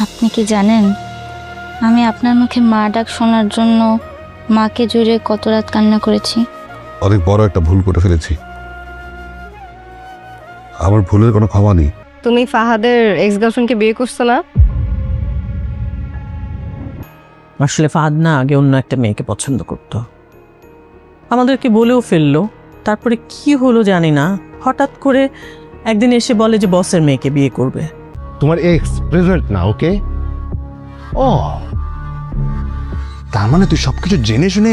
আপনি কি জানেন? আমি আপনার মুখে মা ডাক শোনার জন্য মাকে জুড়ে কত রাত কান্না করেছি। অনেক বড় একটা ভুল করে ফেলেছি। আমার ভুলের কোনো ক্ষমা নেই। তুমি ফাহাদের এক্স গার্লফ্রেন্ডকে বিয়ে করছ না? আসলে ফাহাদ না আগে অন্য একটা মেয়েকে পছন্দ করত। আমাদেরকে বলেও ফেলল তারপরে কি হলো জানি না। হঠাৎ করে একদিন এসে বলে যে বসের মেয়েকে বিয়ে করবে। তোমার এক্স প্রেজেন্ট না ওকে ও। তার মানে তুই সবকিছু জেনে শুনে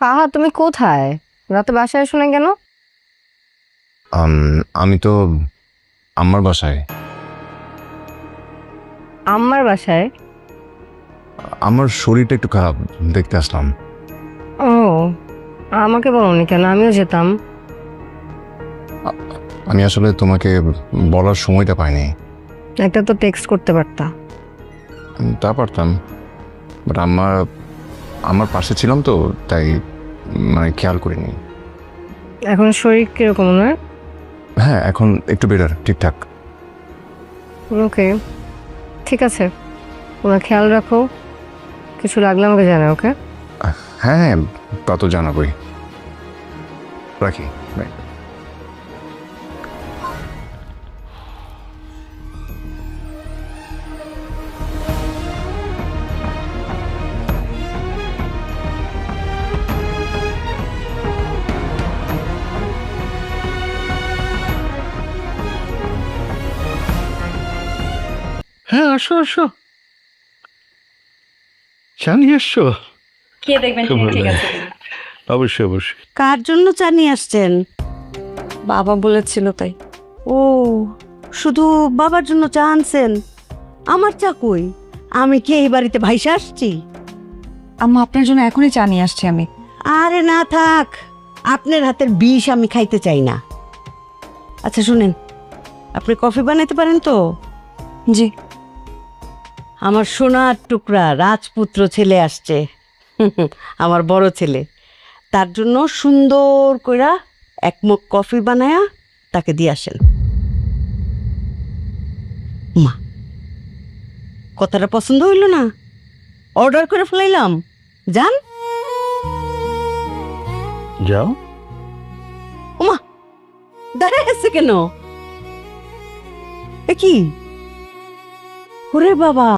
ফাহাদ, তুমি কোথায়? রাতে বাসায় এসো না কেন? আম, তো আমার বাসায়। আমার বাসায়? আমার শরীরটা একটু খারাপ দেখতে আসলাম। ও আমাকে বলনি কেন? আমিও যেতাম। আমি আসলে তোমাকে বলার সময়টা পাইনি। একটা তো টেক্সট করতে পারতা। তা পারতাম। বাট আমার আমার পাশে ছিলাম তো তাই মানে খেয়াল করিনি। এখন শরীর কীরকম না হ্যাঁ এখন একটু বেটার ঠিকঠাক। ওকে ঠিক আছে। ওনার খেয়াল রাখো কিছু লাগলে আমাকে জানাও ওকে? হ্যাঁ হ্যাঁ তা তো জানাবই। রাখি বাই আসো আসো চা নিয়ে এসছো? খেয়ে দেখবেন ঠিক আছে। অবশ্যই অবশ্যই। কার জন্য চা নিয়ে আসছেন? বাবা বলেছিল তাই। ও শুধু বাবার জন্য চা আনছেন? আমার চা কই? আমি কি এই বাড়িতে ভাইসা আসছি? আম্মা আপনার জন্য এখনই চা নিয়ে আসছি আমি। আরে না থাক আপনার হাতের বিষ আমি খাইতে চাই না। আচ্ছা শুনেন আপনি কফি বানাইতে পারেন তো? জি। আমার সোনার টুকরা রাজপুত্র ছেলে আসছে। আমার বড় ছেলে। তার জন্য সুন্দর কইরা এক মগ কফি বানায়া তাকে দিয়ে আসেন। মা কথাটা পছন্দ হইল না? অর্ডার করে ফেলাইলাম। যান। যাও। ওমা দাঁড়ায় আছে কেন? কি? ওরে বাবা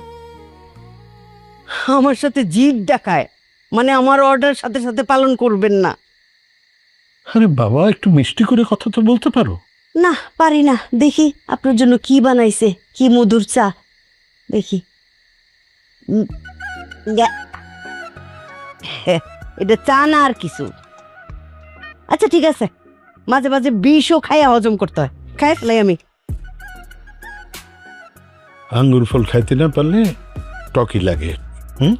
আমার সাথে জিভ দেখায়। মানে আমার অর্ডার সাথে সাথে পালন করবেন না। আরে বাবা একটু মিষ্টি করে কথা তো বলতে পারো। না পারি না। দেখি আপনার জন্য কি বানাইছে কি মধুর চা। দেখি। এটা চা না আর কিছু। আচ্ছা ঠিক আছে। মাঝে মাঝে বিষও খাইয়া হজম করতে হয়। খাই ফেলাই আমি। আঙ্গুর ফল খাইতে না পারলে টকি লাগে। হুম?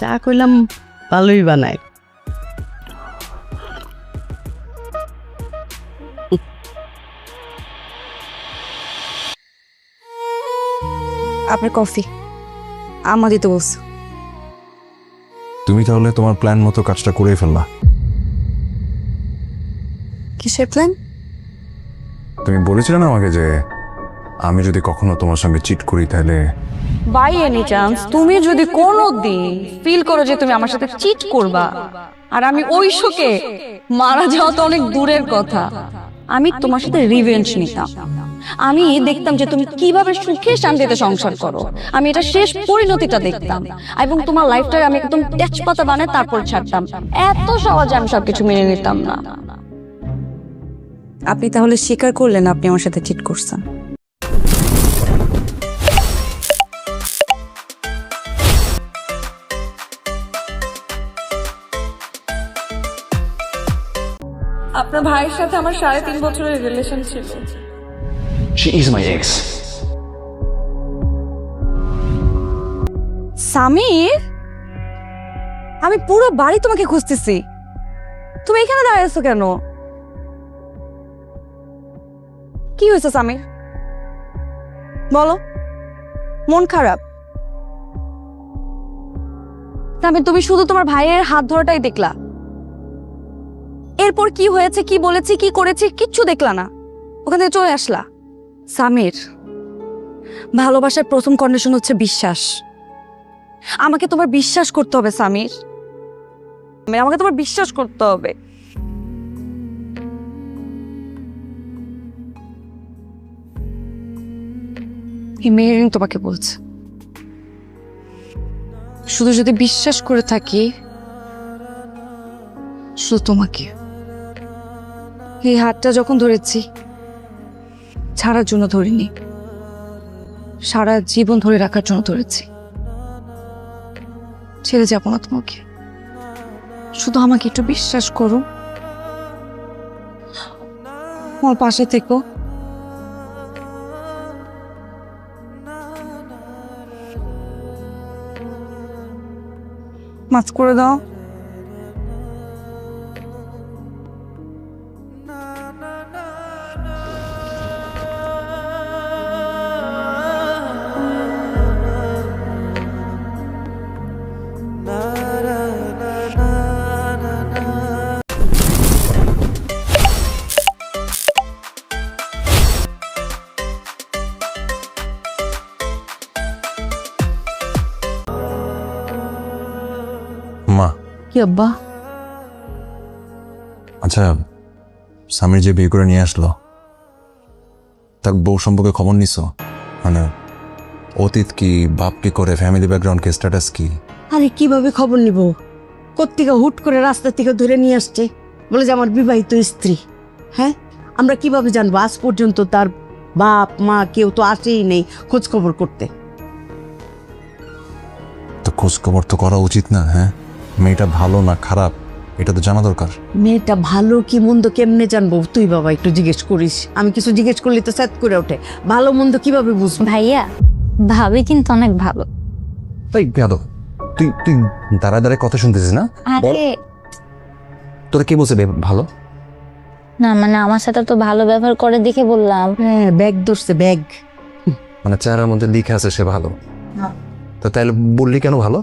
চা কইলাম ভালোই বানায়। আপনার কফি। আমা দিতে বলছে। তুমি তাহলে তোমার প্ল্যান মতো কাজটা করে ফেললা। কিসের প্ল্যান তুমি বলেছিলে না আমাকে যে আমি যদি কখনো তোমার সঙ্গে চিট করি তাহলে বাই এনি চান্স তুমি যদি কোনো দিন ফিল করো যে তুমি আমার সাথে চিট করবা আর আমি ওই শোকে মারা যাওয়া তো অনেক দূরের কথা আমি তোমার সাথে রিভেঞ্জ নিতাম। আমি দেখতাম যে তুমি কীভাবে সুখে শান্তিতে সংসার করো। আমি এটা শেষ পরিণতিটা দেখতাম এবং তোমার লাইফটা আমি একদম তেজপাতা বানায় তারপর ছাড়তাম। এত সহজে আমি সবকিছু মেনে নিতাম না। আপনি তাহলে স্বীকার করলেন আপনি আমার সাথে চিট করছেন। আপনার ভাইয়ের সাথে আমার সাড়ে তিন বছরের রিলেশন ছিল। She is my ex Samir? আমি পুরো বাড়ি তোমাকে খুঁজতেছি। তুমি এখানে দাঁড়িয়ে আছো কেন? কি হয়েছে সামির? বলো। মন খারাপ? সামির তুমি শুধু তোমার ভাইয়ের হাত ধরাটাই দেখলা। এরপর কি হয়েছে, কি বলেছি, কি করেছি, কিচ্ছু দেখলা না। ওখান থেকে চলে আসলা। সামির, ভালোবাসার প্রথম কন্ডিশন হচ্ছে বিশ্বাস। আমাকে তোমার বিশ্বাস করতে হবে, সামির। আমাকে তোমার বিশ্বাস করতে হবে। তোমাকে বলছে। শুধু যদি বিশ্বাস করে থাকি, শুধু তোমাকে। এই হাতটা যখন ধরেছি, ছাড়ার জন্য ধরিনি, সারা জীবন ধরে রাখার জন্য ধরেছি। ছেড়ে যাব না তোমাকে। শুধু আমাকে একটু বিশ্বাস করো। আমার পাশে থেকো। মাছ করে দাও। কি আব্বা? আচ্ছা স্বামীর যে বিয়ে করে নিয়ে আসলো তার বউ সম্পর্কে খবর নিছো? মানে অতীত কি বাপ কি করে ফ্যামিলি ব্যাকগ্রাউন্ড কি স্ট্যাটাস কি? আরে কীভাবে খবর নিব? কোত্থেকে হুট করে রাস্তা থেকে ধরে নিয়ে আসছে বলে যে আমার বিবাহিত স্ত্রী। হ্যাঁ? আমরা কীভাবে জানব? আজ পর্যন্ত তার বাপ মা কেউ তো আসেই নেই খোঁজ খবর করতে। তো খোঁজ খবর তো করা উচিত না হ্যাঁ? মেয়েটা ভালো না খারাপ? এটা তো জানা দরকার। মেয়েটা ভালো কি মন্দ কেমনে জানব? তুই বাবা একটু জিজ্ঞেস করিস। আমি কিছু জিজ্ঞেস করলে তো স্যাত করে ওঠে। ভালো মন্দ কীভাবে বুঝব? ভাইয়া ভাবি কিন্তু অনেক ভালো। তাই বেয়াদব তুই তুই দাঁড়ায় দাঁড়ায় কথা শুনতেছিস না? আরে তোরা কি বলছে বে ভালো? না মানে আমার সাথে তো ভালো ব্যবহার করে দেখে বললাম। হ্যাঁ ব্যাগ ধরছে ব্যাগ। মানে চেহারার মধ্যে লিখে আছে সে ভালো। তো তাহলে বললি কেন ভালো?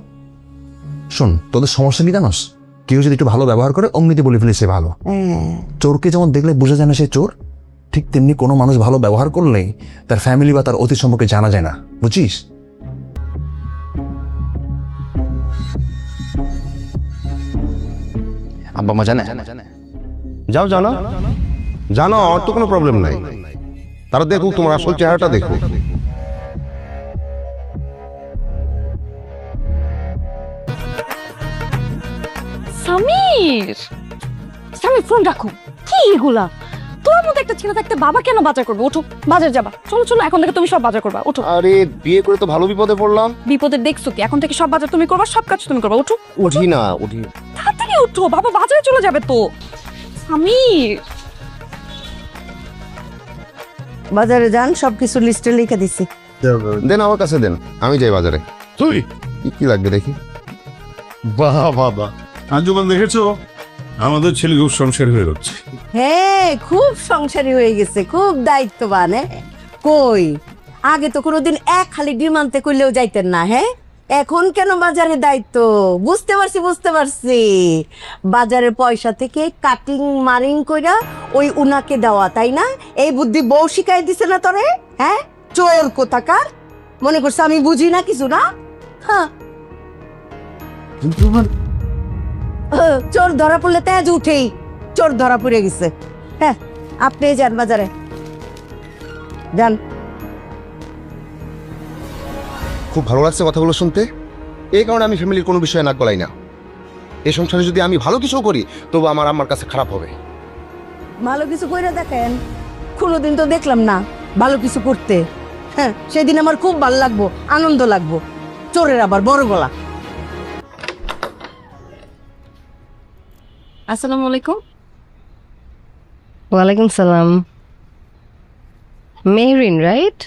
শোন তোদের সমস্যা কি জানোস? কেউ যদি একটু ভালো ব্যবহার করে অমনিতে বলে ফেলে সে ভালো। চোরকে যেমন দেখলে বোঝা যায় না সে চোর ঠিক তেমনি কোনো মানুষ ভালো ব্যবহার করলেই তার ফ্যামিলি বা তার অতীত সম্পর্কে জানা যায় না। বুঝিস? আব্বা মা জানে? যাও জানো। জানো আমার তো কোনো প্রবলেম নাই। তারা দেখুক তোমার আসল চেহারাটা দেখুক। সামির সামির ফোন রাখো। কি এগুলা? তোমার মতো একটা ছেলে থাকতে বাবা কেন বাজার করবে? ওঠো বাজার যাবা। চলো চলো এখন থেকে তুমি সব বাজার করবা। ওঠো। আরে বিয়ে করে তো ভালো বিপদে পড়লাম। বিপদে দেখছ কি? এখন থেকে সব বাজার তুমি করবা সব কাজ তুমি করবা। ওঠো। উঠি না উঠি। তাড়াতাড়ি ওঠো বাবা বাজারে চলে যাবে তো। সামির বাজারে যান সবকিছু লিস্টে লিখে দিছি। দেন আমার কাছে দেন আমি যাই বাজারে। তুই? কি কি লাগবে দেখি? বাহ বাবা আঞ্জুমান দেখেছ? আমাদের ছেলে খুব সংসার হয়ে যাচ্ছে। হ্যাঁ খুব সংসারী হয়ে গেছে খুব দায়িত্ববান হ্যাঁ? কই? আগে তো কোনোদিন এক খালি ডিম আনতে করলেও যাইতেন না হ্যাঁ? এখন কেন বাজারে দায়িত্ব? বুঝতে পারছি বুঝতে পারছি। বাজারের পয়সা থেকে কাটিং মারিং কইরা ওই উনাকে দেওয়া তাই না? এই বুদ্ধি বউ শিখাই দিছে না তোরে হ্যাঁ? চোর কোথাকার? মনে করছে আমি বুঝি না কিছু না? হ্যাঁ। চোর ধরা পড়লে তেজ উঠেই। চোর ধরা পড়ে গেছে। হ্যাঁ আপনি যান বাজারে। যান। খুব ভালো লাগছে কথাগুলো শুনতে। এই কারণে আমি ফ্যামিলির কোনো বিষয়ে নাক গলাই না। এই সংসারে যদি আমি ভালো কিছু করি তবু আমার আমার কাছে খারাপ হবে। ভালো কিছু কইরা দেখেন কোনোদিন তো দেখলাম না ভালো কিছু করতে। হ্যাঁ সেদিন আমার খুব ভালো লাগবো আনন্দ লাগবো। চোরের আবার বড় গলা। আসসালামু আলাইকুম। ওয়ালাইকুম সালাম। মেহরিন রাইট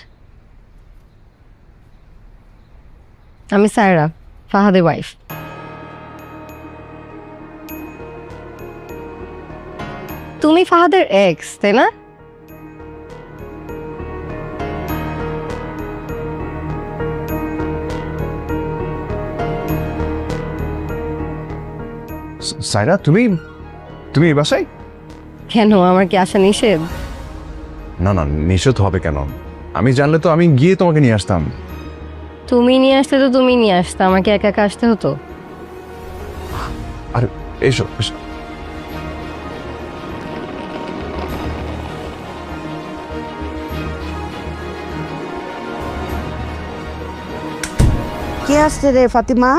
আমি সায়রা ফাহাদের ওয়াইফ তুমি ফাহাদের এক্স তাই না? সাইরা তুমি তুমি এই বাসায়? কেন? আমার কি আসা নিষেধ? না না নিষেধ হবে কেন? আমি জানলে তো আমি গিয়ে তোমাকে নিয়ে আসতাম। তুমি নিয়ে আসতে তো তুমি নিয়ে আসতে আমাকে একা একা আসতে হতো। আর এসো এসো। কে আসছে রে ফাতিমা?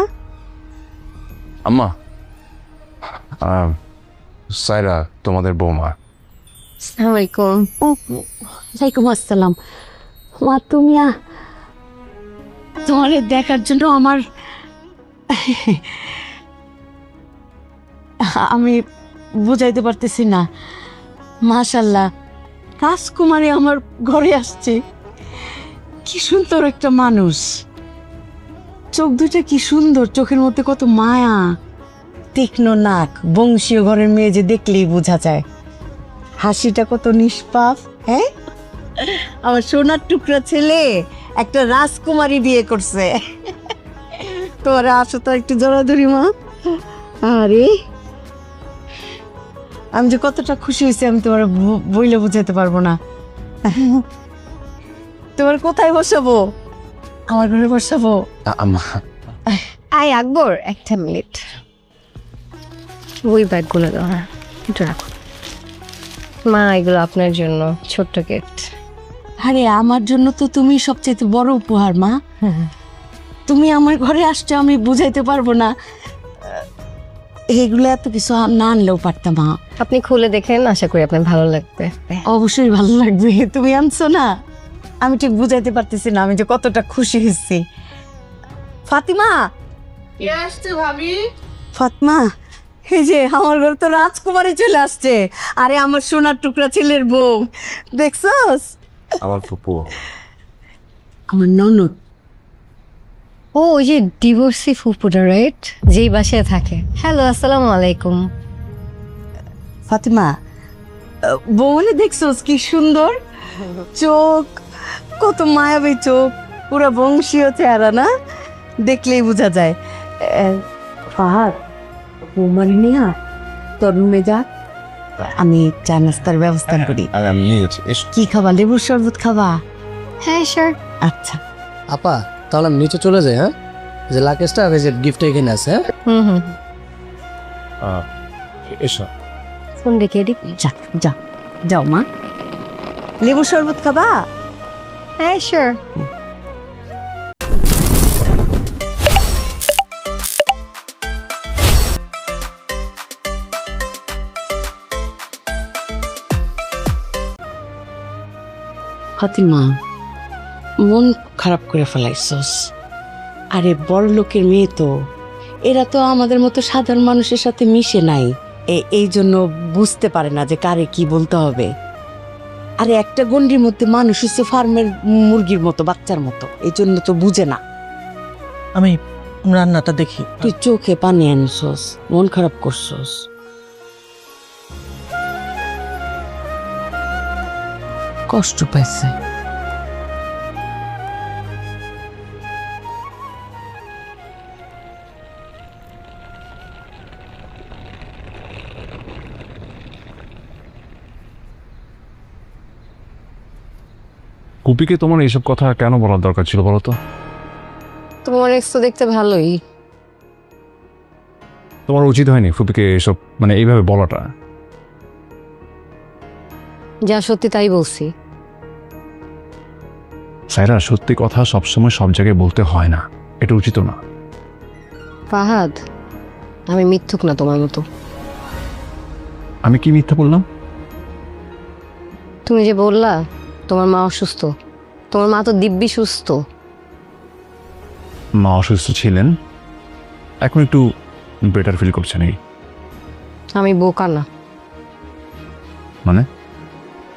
আম্মা। সাইরা তোমাদের বৌমা। আসসালামাইকুম ওয়ালাইকুম আসসালাম। মা তুমি তোমারে দেখার জন্য আমার আমি বুঝাইতে পারতেছি না। মাশাল্লাহ রাজকুমারী আমার ঘরে আসছে। কি সুন্দর একটা মানুষ। চোখ দুটা কি সুন্দর চোখের মধ্যে কত মায়া। তীক্ষ্ণ নাক বংশীয় ঘরের মেয়ে যে দেখলেই বোঝা যায়। হাসিটা কত নিষ্পাপ হ্যাঁ? আমার সোনার টুকরা ছেলে একটা রাজকুমারী বিয়ে করছে। তোরা আসো তো একটু জড়াধরি মা। আরে আমি যে কতটা খুশি হয়েছি আমি তোমার বইলে বুঝাতে পারব না। তোমার কোথায় বসাবো? আমার ঘরে বসাবো? আ- আম্মা। আই আকবর একটা মিনিট। ওই ব্যাগগুলো দাও হ্যাঁ। একটু রাখো। মা এগুলো আপনার জন্য ছোট্ট গিফট আরে আমার জন্য তো তুমি সবচেয়ে বড় উপহার মা। তুমি আমার ঘরে আসছো আমি বুঝাইতে পারব না। এগুলো এত কিছু না আনলেও পারতাম মা। আপনি খুলে দেখেন আশা করি আপনার ভালো লাগবে। অবশ্যই ভালো লাগবে তুমি আনছো না? আমি ঠিক বুঝাইতে পারতেছি না আমি যে কতটা খুশি হয়েছি। ফাতিমা! ফাতিমা! এই যে আমার ঘরে তো রাজকুমারী চলে আসছে। আরে আমার সোনার টুকরা ছেলের বউ। দেখছস? আমার ফুপু। আমার ননদ। ও ওই যে ডিভোর্সি ফুপুটা রাইট যেই বাসায় থাকে। হ্যালো আসসালামু আলাইকুম। ফাতিমা বউলে দেখছোস কি সুন্দর? চোখ কত মায়াবী চোখ। পুরো বংশীয় চেহারা না? দেখলেই বোঝা যায়। ফাহাদ বৌমারি নিয়া তোর রুমে যা। আমি চা নাস্তার ব্যবস্থা করি। আমি নিয়ে কি খাবা? লেবুর শরবত খাবা? হ্যাঁ স্যার আচ্ছা। আপা তাহলে আমি নিচে চলে যাই হ্যাঁ? যে লাকেজটা ওই যে গিফট এখানে আছে হ্যাঁ? হুম হুম। এসো। ফোন রেখে এদিক যা যা। যাও মা। লেবুর শরবত খাবা? হ্যাঁ স্যার ফাতিমা মন খারাপ করে ফেলাইছস। আরে বড় লোকের মেয়ে তো এরা তো আমাদের মতো সাধারণ মানুষের সাথে মিশে নাই। এই জন্য বুঝতে পারে না যে কারে কি বলতে হবে। আরে একটা গন্ডির মধ্যে মানুষ হচ্ছে ফার্মের মুরগির মতো বাচ্চার মতো এই জন্য তো বুঝে না। আমি রান্নাটা দেখি। তুই চোখে পানি আনছস মন খারাপ করছস। কষ্ট পাইছে। কুপিকে তোমার এইসব কথা কেন বলার দরকার ছিল বলো তো? তোমার এক্স তো দেখতে ভালোই। তোমার উচিত হয়নি ফুপিকে এসব মানে এইভাবে বলাটা। যা সত্যি তাই বলছি। সাইরা সত্যি কথা সবসময় সব জায়গায় বলতে হয় না। এটা উচিত না। ফাহাদ আমি মিথ্যুক না তোমার মতো। আমি কি মিথ্যা বললাম? তুমি যে বললা তোমার মা অসুস্থ। তোমার মা তো দিব্যি সুস্থ। মা অসুস্থ ছিলেন। এখন একটু বেটার ফিল করছেন এই। আমি বোকা না। মানে?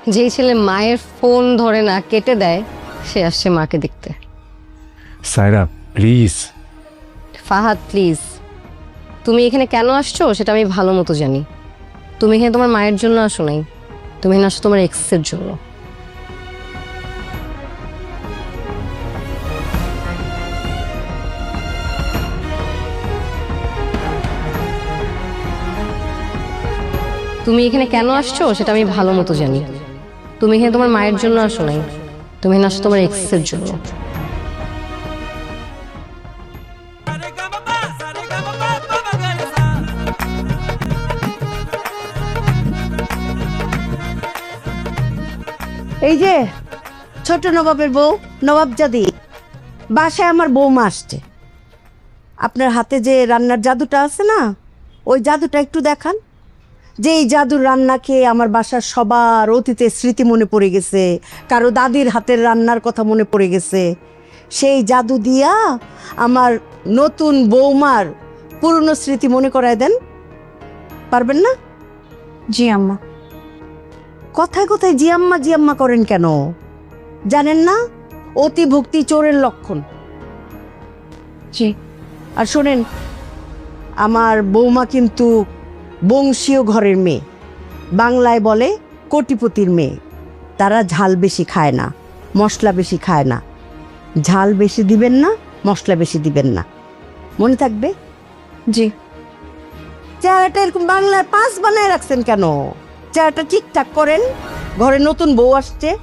যেই ছেলে মায়ের ফোন ধরে না কেটে দেয় সে আসছে মাকে দেখতে। সাইরা প্লিজ ফাহাদ প্লিজ তুমি এখানে কেন আসছো? সেটা আমি ভালো মতো জানি। তুমি এখানে তোমার মায়ের জন্য আসো নাই। তুমি এখানে আসো তোমার এক্সের জন্য। তুমি এখানে কেন আসছো? সেটা আমি ভালো মতো জানি। তুমি এখানে তোমার মায়ের জন্য আসো নাই। তুমি আসো তোমার এক্সের জন্য। এই যে, ছোট নবাবের বউ নবাব জাদি বাসায় আমার বৌমা আসছে। আপনার হাতে যে রান্নার জাদুটা আছে না, ওই জাদুটা একটু দেখান। যে এই জাদুর রান্না খেয়ে আমার বাসার সবার অতীতের স্মৃতি মনে পড়ে গেছে কারও দাদির হাতের রান্নার কথা মনে পড়ে গেছে সেই জাদু দিয়া আমার নতুন বৌমার পুরনো স্মৃতি মনে করায় দেন। পারবেন না? জি আম্মা। কথায় কথায় জিয়াম্মা জিয়াম্মা করেন কেন? জানেন না? অতি ভক্তি চোরের লক্ষণ। জি। আর শোনেন আমার বৌমা কিন্তু বংশীয় ঘরের মেয়ে। বাংলায় বলে কোটিপতির মেয়ে। তারা ঝাল বেশি খায় না মশলা বেশি খায় না। ঝাল বেশি দিবেন না মশলা বেশি দিবেন না। মনে থাকবে? জি। চেহারাটা এরকম বাংলার পাঁচ বানায় রাখছেন কেন? চেহারাটা ঠিকঠাক করেন? ঘরে নতুন বউ আসছে